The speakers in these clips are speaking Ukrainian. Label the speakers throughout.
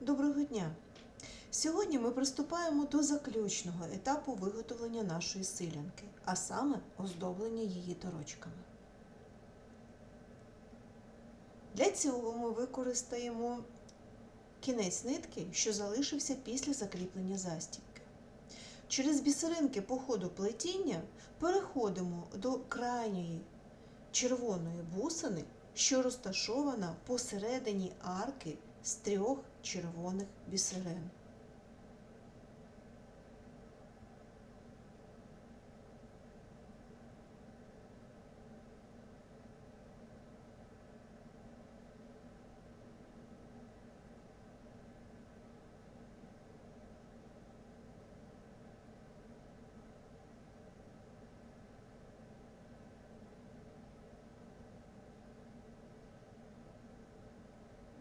Speaker 1: Доброго дня! Сьогодні ми приступаємо до заключного етапу виготовлення нашої силянки, а саме оздоблення її торочками. Для цього ми використаємо кінець нитки, що залишився після закріплення застібки. Через бісеринки по ходу плетіння переходимо до крайньої червоної бусини, що розташована посередині арки з трьох червоних бісерин.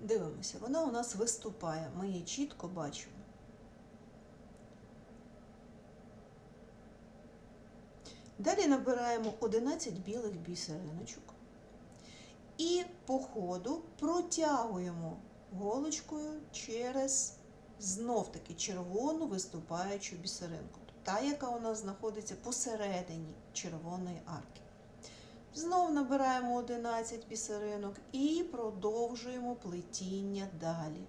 Speaker 1: Дивимося, вона у нас виступає. Ми її чітко бачимо. Далі набираємо 11 білих бісериночок і по ходу протягуємо голочкою через знов-таки червону виступаючу бісеринку. Та, яка у нас знаходиться посередині червоної арки. Знов набираємо 11 бісеринок і продовжуємо плетіння далі.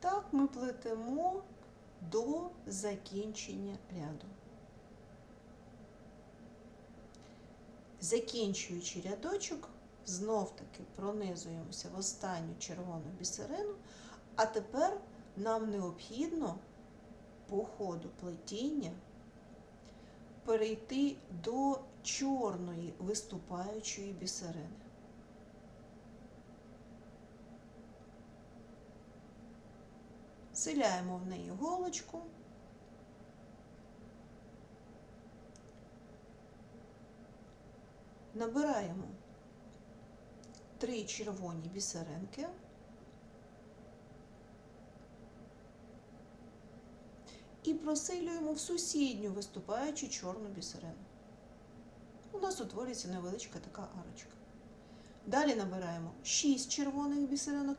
Speaker 1: Так ми плетемо до закінчення ряду. Закінчуючи рядочок, знов-таки пронизуємося в останню червону бісерину, а тепер нам необхідно по ходу плетіння перейти до чорної виступаючої бісерини. Селяємо в неї голочку. Набираємо три червоні бісеринки. І просилюємо в сусідню виступаючу чорну бісерину. У нас утворюється невеличка така арочка. Далі набираємо 6 червоних бісеринок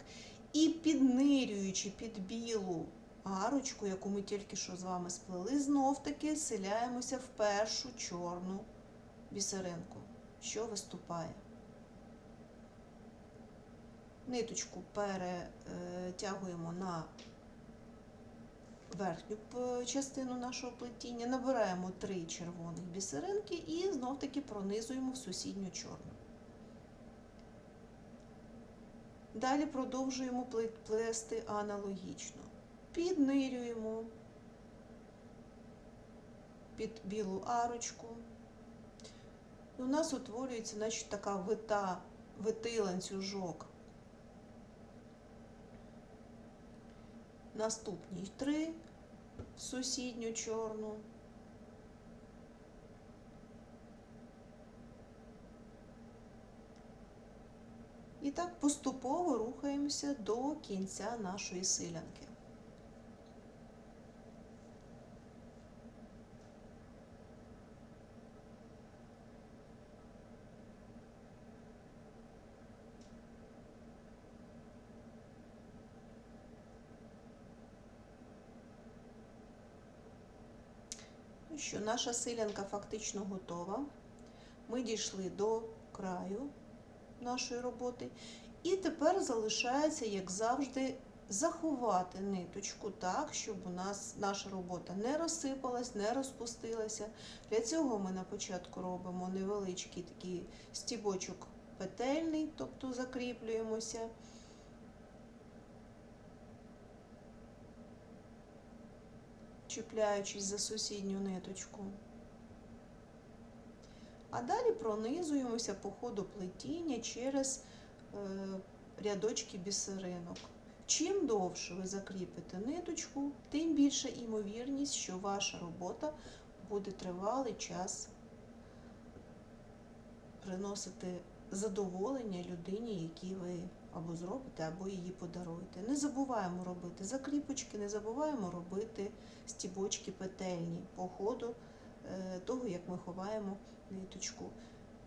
Speaker 1: і піднирюючи під білу арочку, яку ми тільки що з вами сплели, знов-таки селяємося в першу чорну бісеринку, що виступає. Ниточку перетягуємо на верхню частину нашого плетіння, набираємо три червоних бісеринки і знов-таки пронизуємо в сусідню чорну. Далі продовжуємо плести аналогічно. Піднирюємо під білу арочку. І у нас утворюється значить, така вита, витий ланцюжок. Наступні три сусідню чорну. І так поступово рухаємося до кінця нашої силянки. Ну що, наша силянка фактично готова. Ми дійшли до краю нашої роботи. І тепер залишається, як завжди, заховати ниточку так, щоб у нас наша робота не розсипалась, не розпустилася. Для цього ми на початку робимо невеличкий такий стібочок петельний, тобто закріплюємося. Чіпляючись за сусідню ниточку. А далі пронизуємося по ходу плетіння через е, рядочки бісеринок. Чим довше ви закріпите ниточку, тим більша імовірність, що ваша робота буде тривалий час приносити задоволення людині, якій ви або зробите, або її подаруєте. Не забуваємо робити закріпочки, не забуваємо робити стібочки петельні по ходу того, як ми ховаємо ниточку.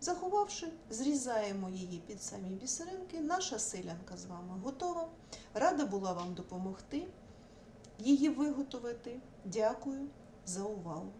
Speaker 1: Заховавши, зрізаємо її під самі бісеринки. Наша селянка з вами готова. Рада була вам допомогти її виготовити. Дякую за увагу.